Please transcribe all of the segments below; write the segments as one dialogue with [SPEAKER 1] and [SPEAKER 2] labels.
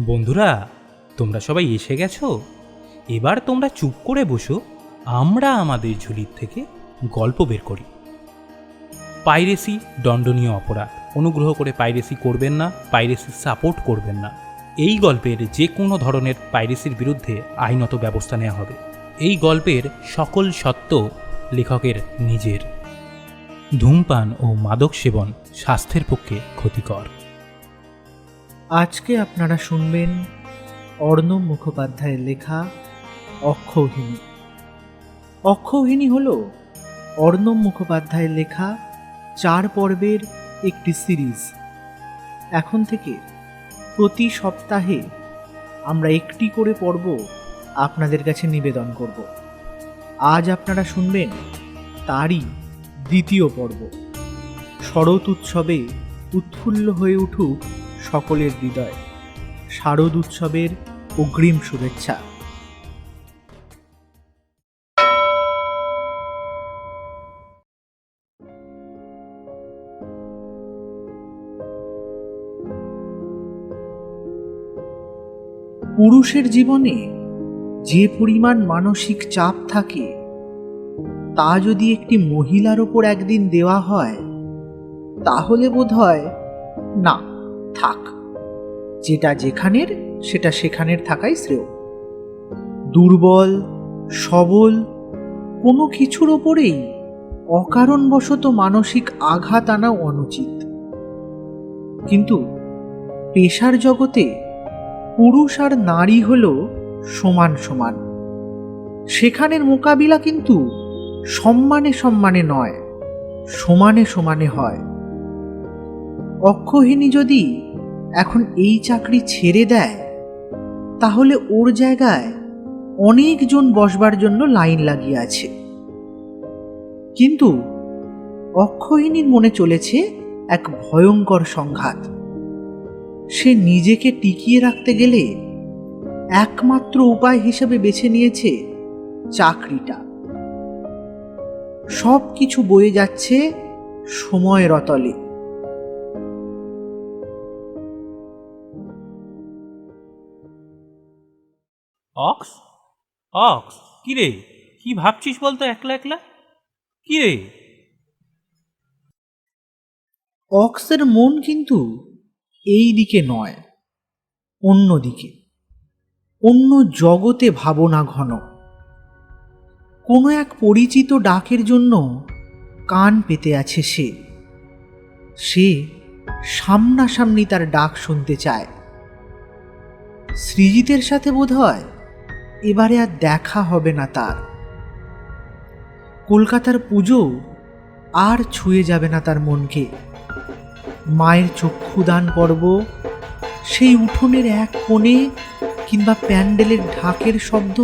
[SPEAKER 1] বন্ধুরা, তোমরা সবাই এসে গেছো? এবার তোমরা চুপ করে বসো, আমরা আমাদের ঝুলির থেকে গল্প বের করি। পাইরেসি দণ্ডনীয় অপরাধ। অনুগ্রহ করে পাইরেসি করবেন না, পাইরেসি সাপোর্ট করবেন না। এই গল্পের যে কোনো ধরনের পাইরেসির বিরুদ্ধে আইনত ব্যবস্থা নেওয়া হবে। এই গল্পের সকল সত্য লেখকের নিজের। ধূমপান ও মাদক সেবন স্বাস্থ্যের পক্ষে ক্ষতিকর।
[SPEAKER 2] আজকে আপনারা শুনবেন অর্ণব মুখোপাধ্যায়ের লেখা অক্ষৌহিনী অক্ষৌহিনী হল অর্ণব মুখোপাধ্যায়ের লেখা চার পর্বের একটি সিরিজ। এখন থেকে প্রতি সপ্তাহে আমরা একটি করে পর্ব আপনাদের কাছে নিবেদন করব। আজ আপনারা শুনবেন তারই দ্বিতীয় পর্ব। শরৎ উৎসবে উৎফুল্ল হয়ে উঠুক সকলের হৃদয়। শারদ উৎসবের অগ্রিম শুভেচ্ছা। পুরুষের জীবনে যে পরিমাণ মানসিক চাপ থাকে, তা যদি একটি মহিলার ওপর একদিন দেওয়া হয়, তাহলে বোধ হয় না। থাক। যেটা যেখানের, সেটা সেখানের থাকাই শ্রেয়। দুর্বল, সবল, কোনো কিছুর ওপরেই অকারণবশত মানসিক আঘাত আনা অনুচিত। কিন্তু পেশার জগতে পুরুষ আর নারী হল সমান সমান। সেখানের মোকাবিলা কিন্তু সম্মানে সম্মানে নয়, সমানে সমানে হয়। অক্ষহিনী যদি এখন এই চাকরি ছেড়ে দেয়, তাহলে ওর জায়গায় অনেকজন বসবার জন্য লাইন লাগিয়ে আছে। কিন্তু অক্ষয়িনীর মনে চলেছে এক ভয়ঙ্কর সংঘাত। সে নিজেকে টিকিয়ে রাখতে গেলে একমাত্র উপায় হিসেবে বেছে নিয়েছে চাকরিটা। সব কিছু বয়ে যাচ্ছে সময়ের অতলে।
[SPEAKER 1] অক্স? অক্স, কিরে? কি ভাবছিস বলতো একলা একলা? কি রে
[SPEAKER 2] অক্সের মন কিন্তু এই দিকে নয়, অন্য দিকে। অন্য জগতে ভাবনা ঘন। কোনো এক পরিচিত ডাকের জন্য কান পেতে আছে সে। সে সামনাসামনি তার ডাক শুনতে চায়। সৃজিতের সাথে বোধ হয় এবারে আর দেখা হবে না তার। কলকাতার পুজো আর ছুঁয়ে যাবে না তার মনকে। মায়ের চক্ষুদান পর্ব, সেই উঠোনের এক কোণে কিংবা প্যান্ডেলের ঢাকের শব্দ,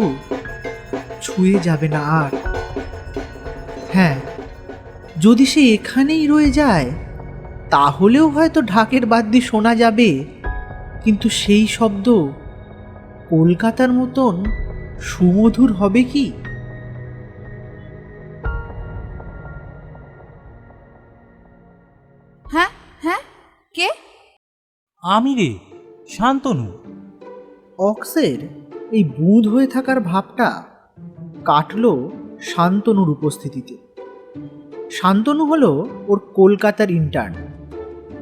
[SPEAKER 2] ছুঁয়ে যাবে না আর। হ্যাঁ যদি সে এখানেই রয়ে যায়, তাহলেও হয়তো ঢাকের বাদ্যি শোনা যাবে, কিন্তু সেই শব্দ কলকাতার মতন সুমধুর হবে কি?
[SPEAKER 3] হ্যাঁ হ্যাঁ কে?
[SPEAKER 1] আমি রে শান্তনু।
[SPEAKER 2] অক্সের এই বুধ হয়ে থাকার ভাবটা কাটল শান্তনুর উপস্থিতিতে। শান্তনু হলো ওর কলকাতার ইন্টার্ন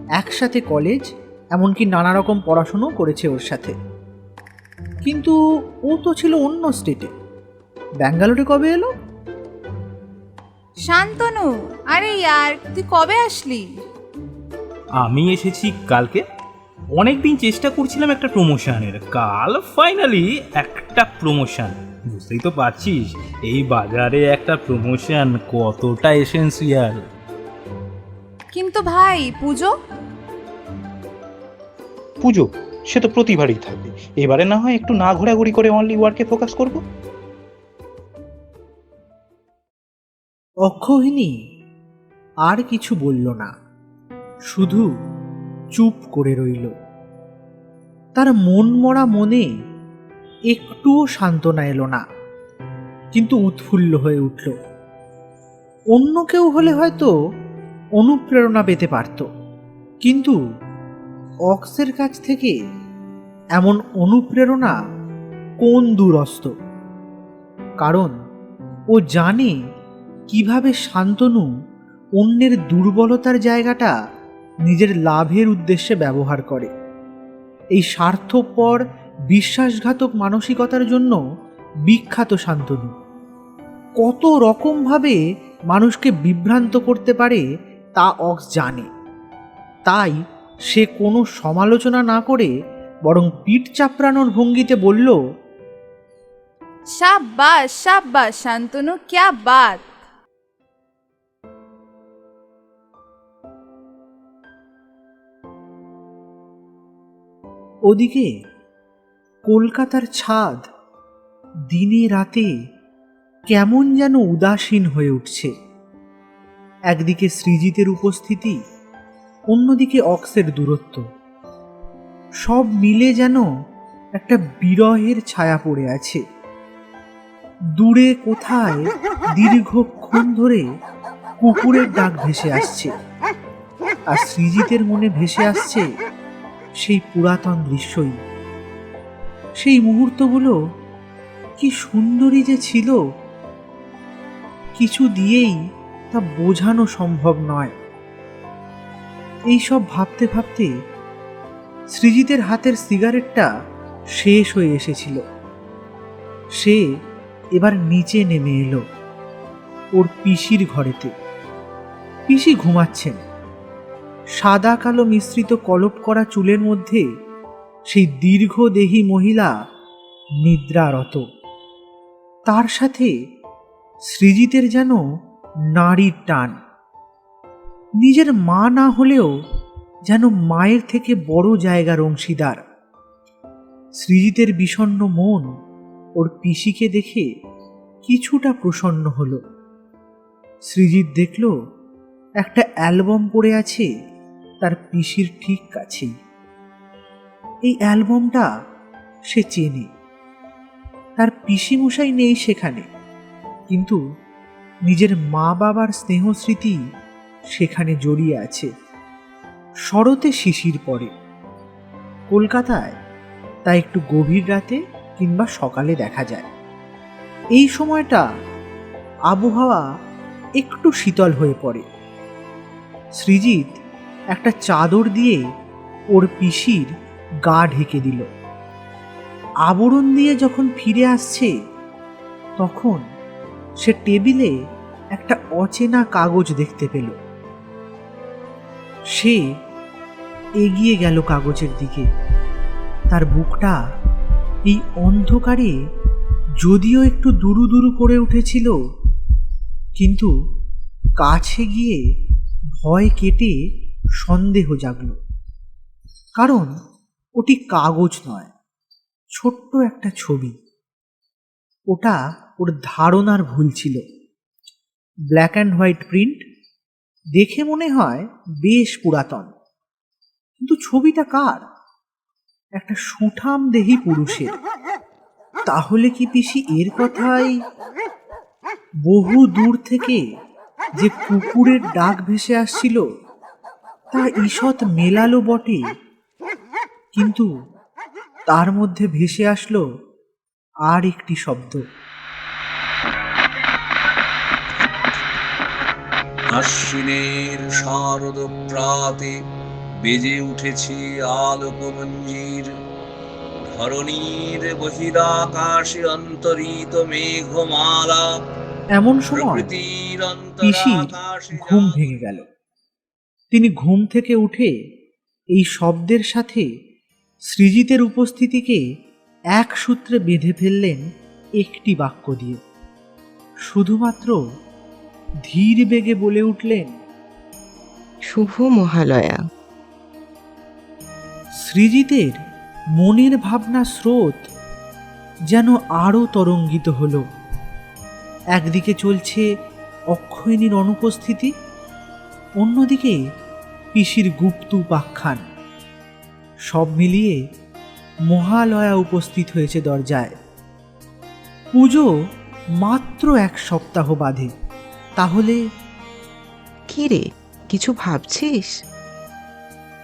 [SPEAKER 2] একসাথে কলেজ এমনকি নানা রকম পড়াশুনো করেছে ওর সাথে। কিন্তু ও তো ছিল অন্য স্টেটে। ব্যাঙ্গালোরে কবে এলো?
[SPEAKER 3] শান্তনু আরে ইয়ার তুই কবে আসলি?
[SPEAKER 1] আমি এসেছি কালকে। অনেক দিন চেষ্টা করছিলাম একটা প্রমোশনের কাল ফাইনালি একটা প্রমোশন বুঝতেই তো পারছিস এই বাজারে একটা প্রমোশন কতটা এসেন্সিয়াল
[SPEAKER 3] কিন্তু ভাই পুজো?
[SPEAKER 4] পুজো? সে তো প্রতিবারই থাকবে। এবারে না হয় একটু না ঘোরাঘুরি করে অনলি ওয়ার্কে ফোকাস করব?
[SPEAKER 2] অক্ষহিনী আর কিছু বলল না। শুধু চুপ করে রইল। তার মন মরা মনে একটুও সান্ত্বনা এলো না, কিন্তু উৎফুল্ল হয়ে উঠল। অন্য কেউ হলে হয়তো অনুপ্রেরণা পেতে পারত, কিন্তু অক্সের কাছ থেকে এমন অনুপ্রেরণা কোন দূরস্ত? কারণ ও জানে কীভাবে শান্তনু অন্যের দুর্বলতার জায়গাটা নিজের লাভের উদ্দেশ্যে ব্যবহার করে। এই স্বার্থপর, বিশ্বাসঘাতক মানসিকতার জন্য বিখ্যাত শান্তনু। কত রকমভাবে মানুষকে বিভ্রান্ত করতে পারে তা অক্স জানে। তাই সে কোনো সমালোচনা না করে বরং পিঠ চাপড়ানোর ভঙ্গিতে বলল
[SPEAKER 3] শাবাশ শাবাশ শান্তনু ক্যা বাত?
[SPEAKER 2] ওদিকে কলকাতার ছাদ দিনে রাতে কেমন যেন উদাসীন হয়ে উঠছে। একদিকে সৃজিতের উপস্থিতি অন্যদিকে অক্সের দূরত্ব। সব মিলে যেন একটা বিরহের ছায়া পড়ে আছে। দূরে কোথায় দীর্ঘক্ষণ ধরে কুকুরের ডাক ভেসে আসছে। আর সৃজিতের মনে ভেসে আসছে সেই পুরাতন দৃশ্যই। সেই মুহূর্তগুলো কি সুন্দরী যে ছিল, কিছু দিয়েই তা বোঝানো সম্ভব নয়। এইসব ভাবতে ভাবতে সৃজিতের হাতের সিগারেটটা শেষ হয়ে এসেছিল। সে এবার নিচে নেমে এলো ওর পিসির ঘরেতে। পিসি ঘুমাচ্ছেন। সাদা কালো মিশ্রিত কলপ করা চুলের মধ্যে সেই দীর্ঘদেহী মহিলা নিদ্রারত। তার সাথে সৃজিতের যেন নারীর টান। নিজের মা না হলেও যেন মায়ের থেকে বড় জায়গার অংশীদার। সৃজিতের বিষণ্ণ মন ওর পিসিকে দেখে কিছুটা প্রসন্ন হলো। সৃজিত দেখল, একটা অ্যালবাম পড়ে আছে তার পিসির ঠিক কাছেই। এই অ্যালবামটা সে চেনে। তার পিসিমশাই নেই সেখানে, কিন্তু নিজের মা বাবার স্নেহ স্মৃতি সেখানে জড়িয়ে আছে। শরতে শিশির পরে কলকাতায় তা একটু গভীর রাতে কিংবা সকালে দেখা যায়। এই সময়টা আবহাওয়া একটু শীতল হয়ে পড়ে। সৃজিত একটা চাদর দিয়ে ওর পিসির গা ঢেকে দিল। আবরণ দিয়ে যখন ফিরে আসছে, তখন সে টেবিলে একটা অচেনা কাগজ দেখতে পেল। সে এগিয়ে গেল কাগজের দিকে। তার বুকটা এই অন্ধকারে যদিও একটু দুরু দুরু করে উঠেছিল, কিন্তু কাছে গিয়ে ভয় কেটে সন্দেহ জাগল। কারণ ওটি কাগজ নয়, ছোট্ট একটা ছবি। ওটা ওর ধারণার ভুল ছিল। ব্ল্যাক অ্যান্ড হোয়াইট প্রিন্ট দেখে মনে হয় বেশ পুরাতন। কিন্তু ছবিটা কার? একটা সুঠাম দেহি পুরুষের। তাহলে কি পিসি এর কথাই? বহু দূর থেকে যে কুকুরের ডাক ভেসে আসছিল, তা ঈষৎ মেলালো বটে কিন্তু তার মধ্যে ভেসে আসলো আর একটি শব্দ।
[SPEAKER 5] আশ্বিনের শারদ প্রাতে বেজে উঠেছে আলোকমঞ্জির ধরণীর বহিরাকাশে অন্তরিত মেঘমালা
[SPEAKER 2] এমন সময় পিসির ঘুম ভেঙে গেল। তিনি ঘুম থেকে উঠে এই শব্দের সাথে সৃজিতের উপস্থিতিকে এক সূত্রে বেঁধে ফেললেন একটি বাক্য দিয়ে। শুধুমাত্র ধীর বেগে বলে উঠলেন
[SPEAKER 6] শুভ মহালয়া।
[SPEAKER 2] সৃজিতের মনের ভাবনা স্রোত যেন আরও তরঙ্গিত হল। একদিকে চলছে অক্ষয়ণীর অনুপস্থিতি অন্যদিকে পিসির গুপ্ত উপাখ্যান। সব মিলিয়ে মহালয়া উপস্থিত হয়েছে দরজায়। পুজো মাত্র এক সপ্তাহ বাদে। তাহলে
[SPEAKER 6] কি রে কিছু ভাবছিস?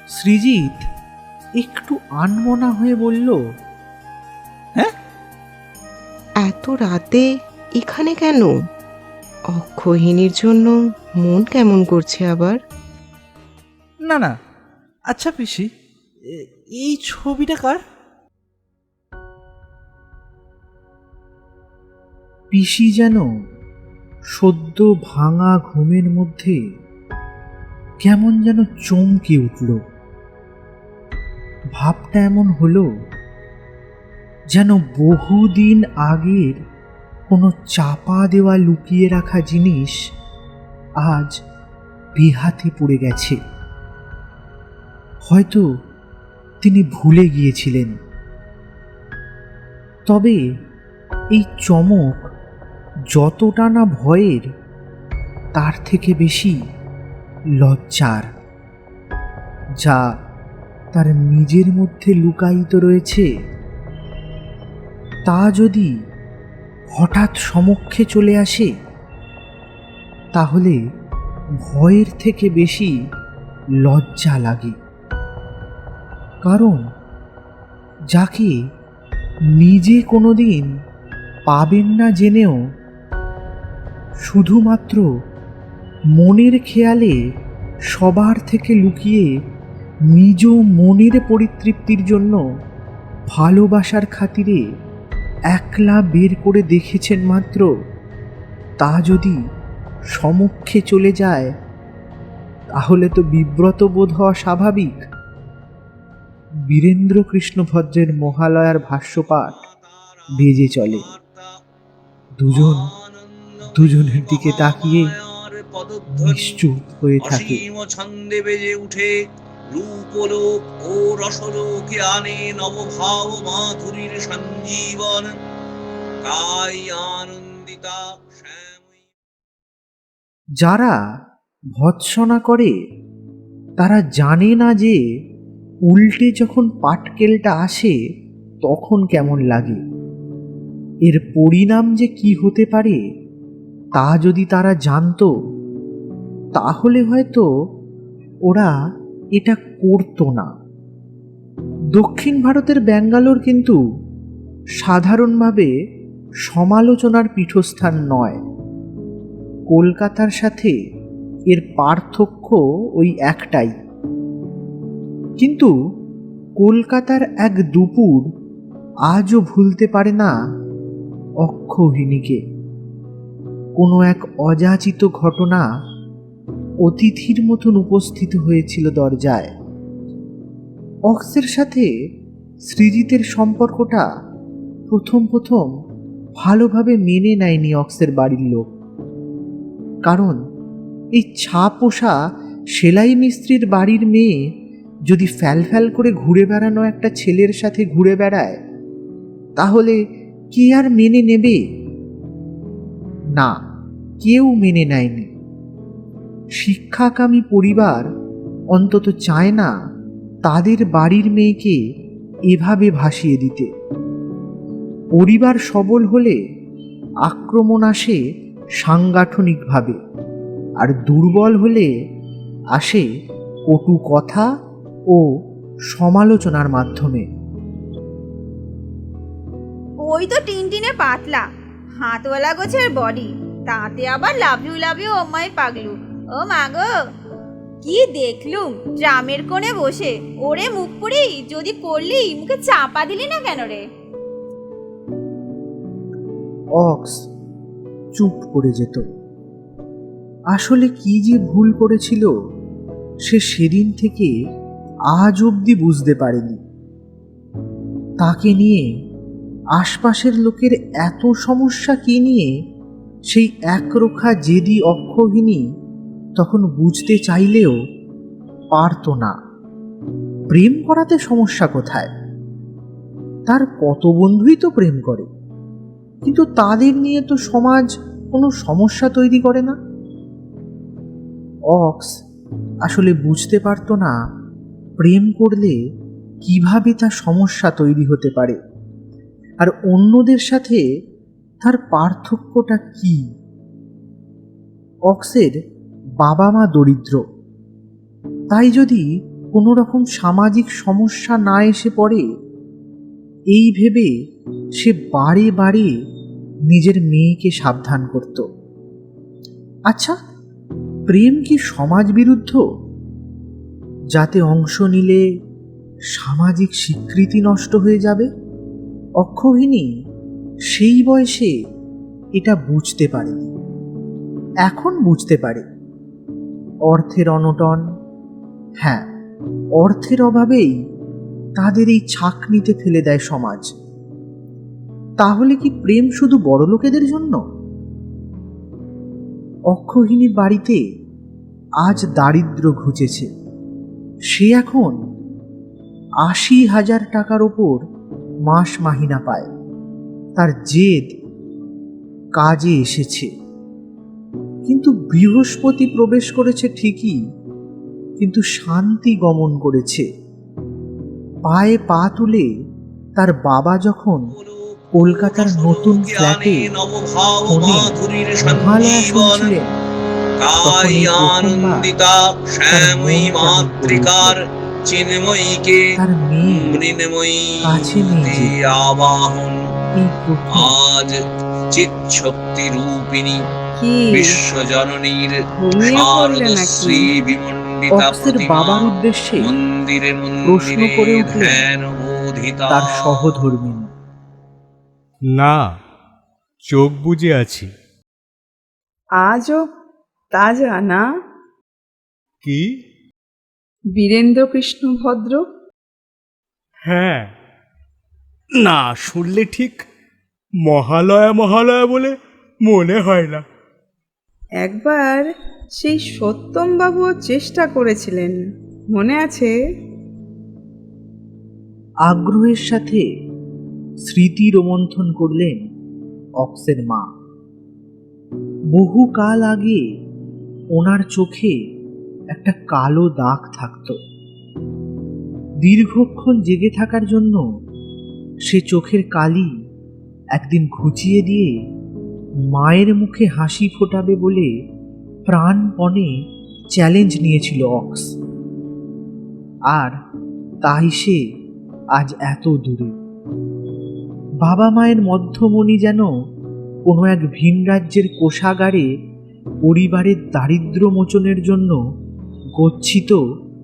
[SPEAKER 2] সৃজিত একটু আনমনা হয়ে বলল হ্যাঁ?
[SPEAKER 6] এত রাতে এখানে কেন? অক্ষহিনীর জন্য মন কেমন করছে আবার?
[SPEAKER 2] না না। আচ্ছা পিসি এই ছবিটা কার? পিসি যেন সদ্য ভাঙা ঘুমের মধ্যে কেমন যেন চমকে উঠল। ভাবটা এমন হলো যেন বহুদিন আগের কোনো চাপা দেওয়া লুকিয়ে রাখা জিনিস আজ বেহাতে পড়ে গেছে। হয়তো তিনি ভুলে গিয়েছিলেন। তবে এই চমক যতটা না ভয়ের, তার থেকে বেশি লজ্জার, যা তার নিজের মধ্যে লুকায়িত রয়েছে। তা যদি হঠাৎ সমক্ষে চলে আসে, তাহলে ভয়ের থেকে বেশি লজ্জা লাগে। কারণ যাকে নিজে কোনোদিন পাবেন না জেনেও শুধুমাত্র মনের খেয়ালে সবার থেকে লুকিয়ে নিজ মনের পরিতৃপ্তির জন্য ভালোবাসার খাতিরে একলা বের করে দেখেছেন মাত্র, তা যদি সমক্ষে চলে যায়, তাহলে তো বিব্রত বোধ হওয়া স্বাভাবিক। বীরেন্দ্র কৃষ্ণ ভদ্রের মহালয়ার ভাষ্যপাঠ বেজে চলে। দুজন দুজনের দিকে তাকিয়ে নিশ্চুপ হয়ে থাকে।
[SPEAKER 5] ছন্দে বেজে উঠে রূপলোক ও রসলোকে আনে নবভাব মাধুরীর সঞ্জীবন। তাই আনন্দিতা
[SPEAKER 2] যারা ভৎসনা করে তারা জানে না যে উল্টে যখন পাটকেলটা আসে তখন কেমন লাগে। এর পরিণাম যে কি হতে পারে তা যদি তারা জানতো, তাহলে হয়তো ওরা এটা করতো না। দক্ষিণ ভারতের ব্যাঙ্গালোর কিন্তু সাধারণভাবে সমালোচনার পীঠস্থান নয়। কলকাতার সাথে এর পার্থক্য ওই একটাই। কিন্তু কলকাতার এক দুপুর আজও ভুলতে পারে না অক্ষহিনীকে কোনো এক অযাচিত ঘটনা অতিথির মতন উপস্থিত হয়েছিল দরজায়। অক্সের সাথে সৃজিতের সম্পর্কটা প্রথম প্রথম ভালোভাবে মেনে নেয়নি অক্সের বাড়ির লোক। কারণ এই ছা পোষা সেলাই মিস্ত্রির বাড়ির মেয়ে যদি ফ্যাল করে ঘুরে বেড়ানো একটা ছেলের সাথে ঘুরে বেড়ায়, তাহলে কে আর মেনে নেবে? না, কেউ মেনে নেয়নি। শিক্ষাকামী পরিবার অন্তত চায় না তাদের বাড়ির মেয়েকে এভাবে ভাসিয়ে দিতে। পরিবার সবল হলে আক্রমণ আসে সাংগঠনিকভাবে, আর দুর্বল হলে আসে কটু কথা ও সমালোচনার মাধ্যমে।
[SPEAKER 3] ওই তো টিনটিনে পাতলা। হাতওয়ালা গোছের বডি তাতে আবার লাভ ইউ লাভ ও পাগলু। ও মা গো! কি দেখলুম ড্রামের কোণে বসে। ওরে মুখ পুরি যদি পড়লি, মুখে চাপা দিলি না কেন রে?
[SPEAKER 2] অক্স, চুপ করে যেত। আসলে কি যে ভুল করেছিল, সে সেদিন থেকে আজ অবধি বুঝতে পারেনি। তাকে নিয়ে আশপাশের লোকের এত সমস্যা কি নিয়ে? সেই একরোখা জেদি অক্ষহিনী তখন বুঝতে চাইলেও পারত না। প্রেম করাতে সমস্যা কোথায়? তার কত বন্ধুই তো প্রেম করে। কিন্তু তাদের নিয়ে তো সমাজ কোনো সমস্যা তৈরি করে না। অক্স আসলে বুঝতে পারতো না প্রেম করলে কীভাবে তা সমস্যা তৈরি হতে পারে। আর অন্যদের সাথে তার পার্থক্যটা কি? অক্সের বাবা মা দরিদ্র। তাই যদি কোনো রকম সামাজিক সমস্যা না এসে পড়ে, এই ভেবে সে বারে বারে নিজের মেয়েকে সাবধান করত। আচ্ছা প্রেম কি সমাজ বিরুদ্ধ? যাতে অংশ নিলে সামাজিক স্বীকৃতি নষ্ট হয়ে যাবে? অক্ষহিনী সেই বয়সে এটা বুঝতে পারেনি এখন বুঝতে পারে। অর্থের অনটন হ্যাঁ অর্থের অভাবেই তাদের এই ছাকনিতে ফেলে দেয় সমাজ। তাহলে কি প্রেম শুধু বড় লোকেদের জন্য? অক্ষহীনীর বাড়িতে আজ দারিদ্র ঘুচেছে। সে এখন আশি হাজার টাকার ওপর মাস মাহিনা পায়। তার জেদ কাজে এসেছে। কিন্তু বৃহস্পতি প্রবেশ করেছে ঠিকই, কিন্তু শান্তি গমন করেছে। পায়ে পা তুলে তার বাবা যখন কলকাতার নতুন ফ্ল্যাটে ফোনে শুনছিলেন, তখন এই প্রথমবার
[SPEAKER 5] মাতৃকার চিন্ময়ীকে মৃন্ময়ী আবাহন। আজ চিৎ শক্তি রূপিণী বিশ্বজননীর শারদশ্রী বিমণ্ডিতা
[SPEAKER 2] বাবার উদ্দেশ্যে
[SPEAKER 5] মন্দিরে মন্দিরে
[SPEAKER 2] করে
[SPEAKER 5] ধ্যান বোধিতা
[SPEAKER 2] তার সহধর্মিনী।
[SPEAKER 7] না চোখ বুজে আছি।
[SPEAKER 8] আজও তাজা না
[SPEAKER 7] কি?
[SPEAKER 8] বীরেন্দ্র কৃষ্ণ ভদ্র?
[SPEAKER 7] হ্যাঁ। না শুনলে ঠিক মহালয়া মহালয়া বলে মনে হয় না।
[SPEAKER 8] একবার সেই সত্যম বাবুও চেষ্টা করেছিলেন মনে আছে?
[SPEAKER 2] আগ্রহের সাথে স্মৃতি রোমন্থন করলেন অক্সের মা। বহুকাল আগে ওনার চোখে একটা কালো দাগ থাকত। দীর্ঘক্ষণ জেগে থাকার জন্য সে চোখের কালি একদিন ঘুচিয়ে দিয়ে মায়ের মুখে হাসি ফোটাবে বলে প্রাণপণে চ্যালেঞ্জ নিয়েছিল অক্স। আর তাই সে আজ এত দূরে। বাবা মায়ের মধ্যমণি যেন কোনো এক ভিন রাজ্যের কোষাগারে পরিবারের দারিদ্র মোচনের জন্য গচ্ছিত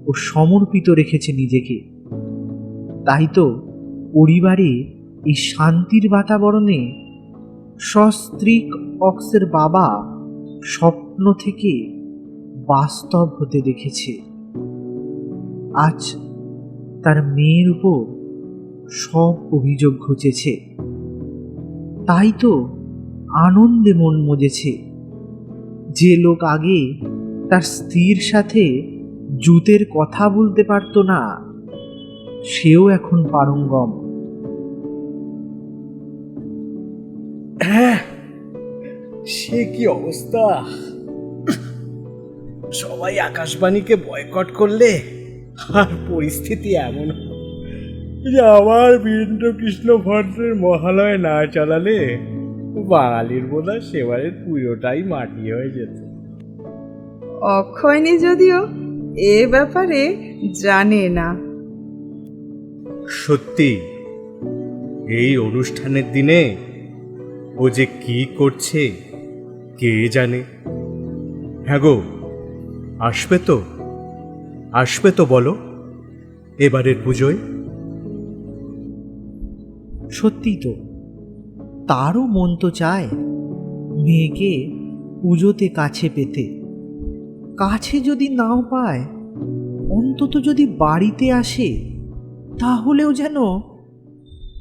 [SPEAKER 2] ও সমর্পিত রেখেছে নিজেকে। তাই তো পরিবারে এই শান্তির বাতাবরণে সস্ত্রীক অক্সের বাবা স্বপ্ন থেকে বাস্তব হতে দেখেছে। আজ তার মেয়ের উপর সব অভিযোগ ঘুচেছে। তাই তো আনন্দে মন মজেছে। যে লোক আগে তার স্ত্রীর সাথে জুতের কথা বলতে পারত না। সেও এখন পারঙ্গম।
[SPEAKER 7] হ্যাঁ সে কি অবস্থা? সবাই আকাশবাণীকে বয়কট করলে আর পরিস্থিতি এমন যে আমার বীরেন্দ্র কৃষ্ণ ভদ্রের মহালয় না চালালে বাঙালির বোধ হয় সেবারের পুজোটাই মাটি হয়ে যেত।
[SPEAKER 8] অক্ষয়নি যদিও এ ব্যাপারে জানে না।
[SPEAKER 7] সত্যি এই অনুষ্ঠানের দিনে ও যে কি করছে কে জানে? হ্যাঁ গো আসবে তো আসবে তো বলো এবারের পুজোয়।
[SPEAKER 2] সত্যি তো তারও মন তো চায় মেয়েকে পুজোতে কাছে পেতে। কাছে যদি নাও পায় অন্তত যদি বাড়িতে আসে তাহলেও যেন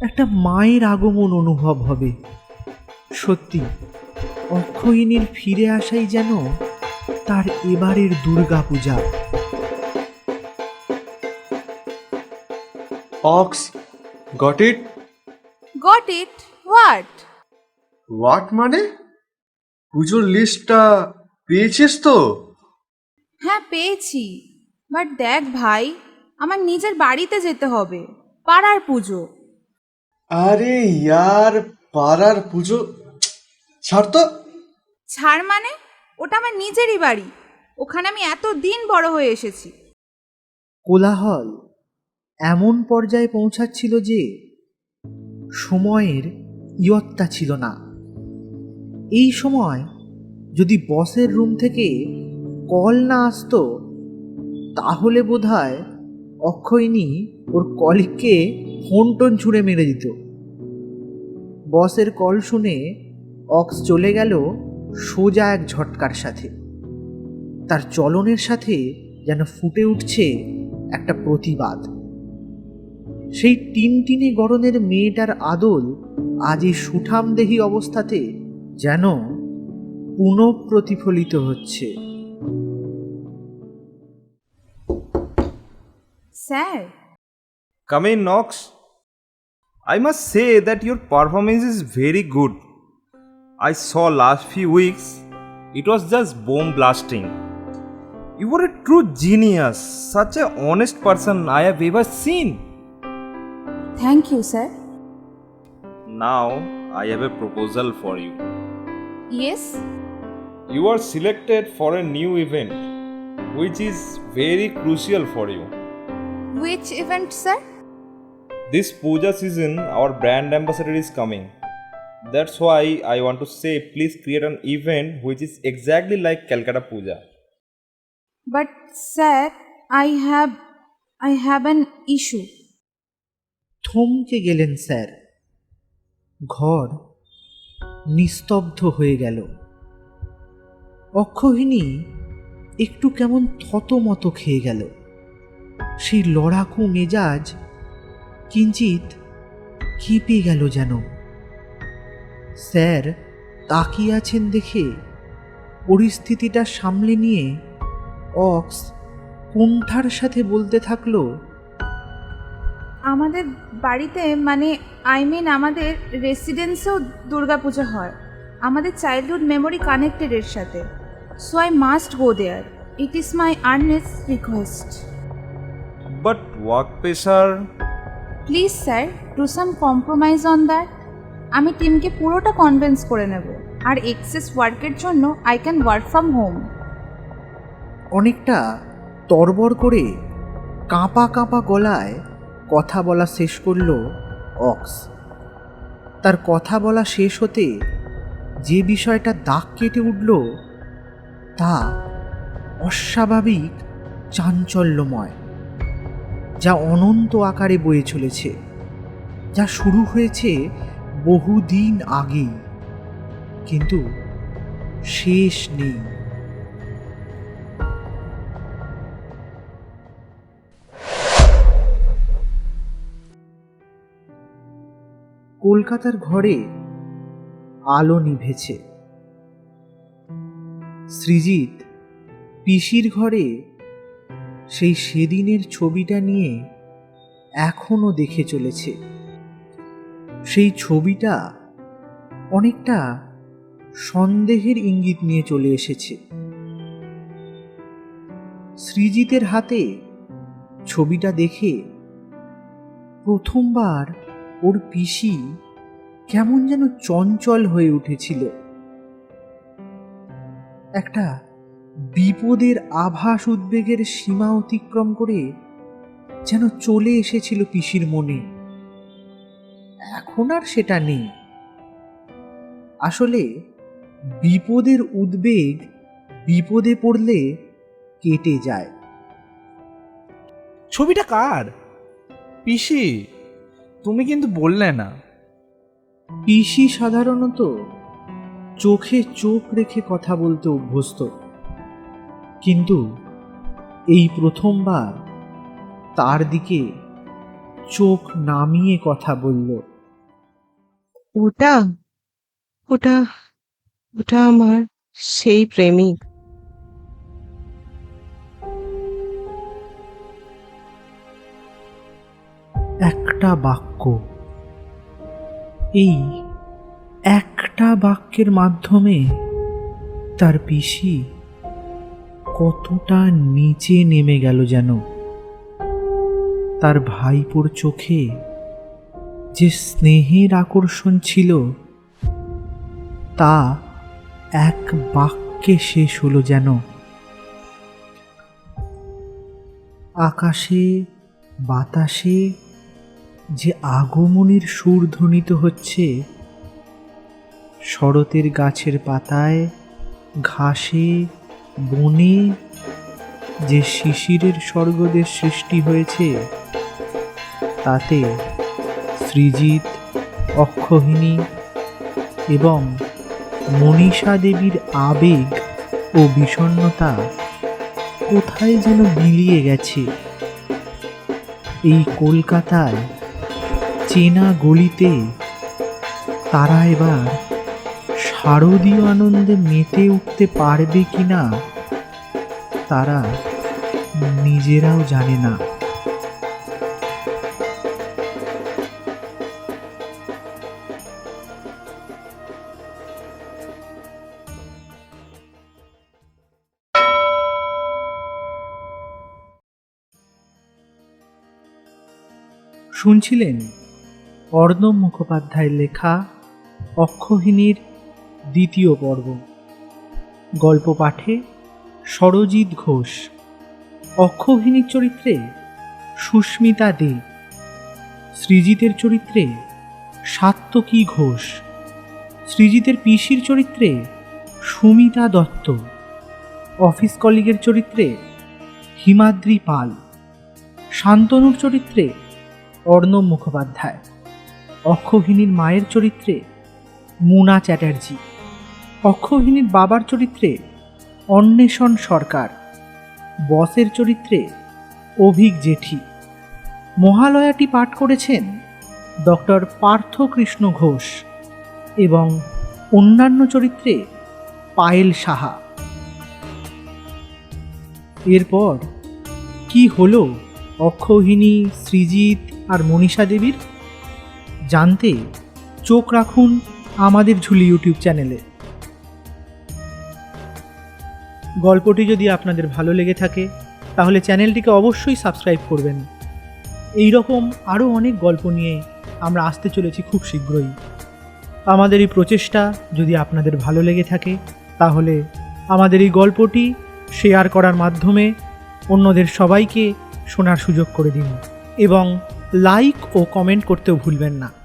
[SPEAKER 2] একটা মায়ের আগমন অনুভব হবে। সত্যি অক্ষয়িনীর ফিরে আসাই যেন তার এবারের Durga Puja
[SPEAKER 9] Ox, got it?
[SPEAKER 3] Got it what
[SPEAKER 9] what মানে? পুজোর লিস্টটা পেয়েছিস তো?
[SPEAKER 3] হ্যাঁ পেয়েছি। বাট দেখ ভাই আমার নিজের বাড়িতে যেতে হবে পাড়ার পুজো।
[SPEAKER 9] আরে ইয়ার পাড়ার পুজো? ছাড় তো।
[SPEAKER 3] ছাড় মানে? ওটা আমার নিজেরই বাড়ি। ওখানে আমি এত দিন বড় হয়ে এসেছি।
[SPEAKER 2] কোলাহল এমন পর্যায়ে পৌঁছাচ্ছিল যে সময়ের ইয়ত্তা ছিল না। এই সময় যদি বসের রুম থেকে কল না আসতো, তাহলে বোধ হয় অক্ষয়নী ওর কলিগকে ফোন টোন ছুঁড়ে মেরে দিত। বসের কল শুনে অক্স চলে গেল সোজা এক ঝটকার সাথে। তার চলনের সাথে যেন ফুটে উঠছে একটা প্রতিবাদ। সেই টিনটিনে গরনের মেয়েটার আদল আজ এই সুঠামদেহী অবস্থাতে যেন পুনঃপ্রতিফলিত হচ্ছে।
[SPEAKER 3] Sir
[SPEAKER 10] Come in, Knox. I must say that your performance is very good. I saw last few weeks. It was just bomb blasting. You were a true genius, such a honest person I have ever seen.
[SPEAKER 3] Thank you sir
[SPEAKER 10] Now I have a proposal for you.
[SPEAKER 3] Yes
[SPEAKER 10] You are selected for a new event, which is very crucial for you.
[SPEAKER 3] Which event sir
[SPEAKER 10] This puja season, our brand ambassador is coming. That's why I want to say, please create an event which is exactly like Calcutta Puja.
[SPEAKER 3] But sir I have I have an issue
[SPEAKER 2] থমকে গেলেন sir ঘর নিস্তব্ধ হয়ে গেল অক্ষহিনী একটু কেমন থতমত খেয়ে গেল সেই লড়াকু মেজাজ কিঞ্চিত কেঁপে গেল যেন। স্যার, তাকিয়ে আছেন দেখে পরিস্থিতিটা সামলে নিয়ে অক্স কুণ্ঠার সাথে বলতে থাকল,
[SPEAKER 3] আমাদের বাড়িতে মানে আই মিন আমাদের রেসিডেন্সেও দুর্গাপূজা হয়। আমাদের চাইল্ডহুড মেমোরি কানেক্টেড এর সাথে। So I must go there it is my earnest request
[SPEAKER 10] But work pressure,
[SPEAKER 3] please sir do some compromise on that আমি টিমকে পুরোটা কনভিন্স করে নেব। আর এক্সেস ওয়ার্কের জন্য I can work from home
[SPEAKER 2] অনেকটা তরবর করে কাঁপা কাঁপা গলায় কথা বলা শেষ করল অক্স। তার কথা বলা শেষ হতে যে বিষয়টা দাগ কেটে উঠল তা অস্বাভাবিক চাঞ্চল্যময়। যা অনন্ত আকারে বয়ে চলেছে, যা শুরু হয়েছে বহুদিন আগেই, কিন্তু শেষ নেই। কলকাতার ঘরে আলো নিভেছে। সৃজিত পিসির ঘরে সেই সেদিনের ছবিটা নিয়ে এখনও দেখে চলেছে। সেই ছবিটা অনেকটা সন্দেহের ইঙ্গিত নিয়ে চলে এসেছে। সৃজিতের হাতে ছবিটা দেখে প্রথমবার ওর পিসি কেমন যেন চঞ্চল হয়ে উঠেছিল। একটা বিপদের আভাস উদ্বেগের সীমা অতিক্রম করে যেন চলে এসেছিল পিসির মনে। এখন আর সেটা নেই। আসলে বিপদের উদ্বেগ বিপদে পড়লে কেটে যায়।
[SPEAKER 11] ছবিটা কার? পিসি তুমি কিন্তু বললে না।
[SPEAKER 2] পিসি সাধারণত চোখে চোখ রেখে কথা বলতে অভ্যস্ত। কিন্তু এই প্রথমবার তার দিকে চোখ নামিয়ে কথা বলল।
[SPEAKER 6] ওটা ওটা ওটা আমার সেই প্রেমিক।
[SPEAKER 2] একটা বাক্য এই একটা বাক্যের মাধ্যমে তার পিসি কতটা নিচে নেমে গেল যেন। তার ভাইপোর চোখে যে স্নেহের আকর্ষণ ছিল, তা এক বাক্যে শেষ হলো যেন। আকাশে, বাতাসে যে আগমনীর সুর ধ্বনিত হচ্ছে, শরতের গাছের পাতায় ঘাসে বনে যে শিশিরের স্বর্গদের সৃষ্টি হয়েছে, তাতে সৃজিত অক্ষহিনী এবং মনীষা দেবীর আবেগ ও বিষণ্ণতা কোথায় যেন মিলিয়ে গেছে। এই কলকাতায় চেনা গলিতে তারা এবার শারদীয় আনন্দে মেতে উঠতে পারবে কিনা, তারা নিজেরাও জানে না। শুনছিলেন অর্ণব মুখোপাধ্যায়ের লেখা অক্ষহিনীর দ্বিতীয় পর্ব। গল্প পাঠে সরজিৎ ঘোষ। অক্ষহিনীর চরিত্রে সুস্মিতা দে। সৃজিতের চরিত্রে সাত্তকী ঘোষ। সৃজিতের পিসির চরিত্রে সুমিতা দত্ত। অফিস কলিগের চরিত্রে হিমাদ্রি পাল। শান্তনুর চরিত্রে অর্ণব মুখোপাধ্যায়। অক্ষহিনীর মায়ের চরিত্রে মুনা চ্যাটার্জি। অক্ষহিনীর বাবার চরিত্রে অন্বেষণ সরকার, বসের চরিত্রে অভিক জেঠি। মহালয়াটি পাঠ করেছেন ডক্টর পার্থ কৃষ্ণ ঘোষ এবং অন্যান্য চরিত্রে পায়েল সাহা। এরপর কি হলো অক্ষহিনী সৃজিত আর মনীষা দেবীর? জানতে চোখ রাখুন আমাদের ঝুলি ইউটিউব চ্যানেলে। গল্পটি যদি আপনাদের ভালো লেগে থাকে, তাহলে চ্যানেলটিকে অবশ্যই সাবস্ক্রাইব করবেন। এই রকম আরও অনেক গল্প নিয়ে আমরা আসতে চলেছি খুব শীঘ্রই। আমাদের এই প্রচেষ্টা যদি আপনাদের ভালো লেগে থাকে, তাহলে আমাদের এই গল্পটি শেয়ার করার মাধ্যমে অন্যদের সবাইকে শোনার সুযোগ করে দিন। এবং লাইক ও কমেন্ট করতেও ভুলবেন না।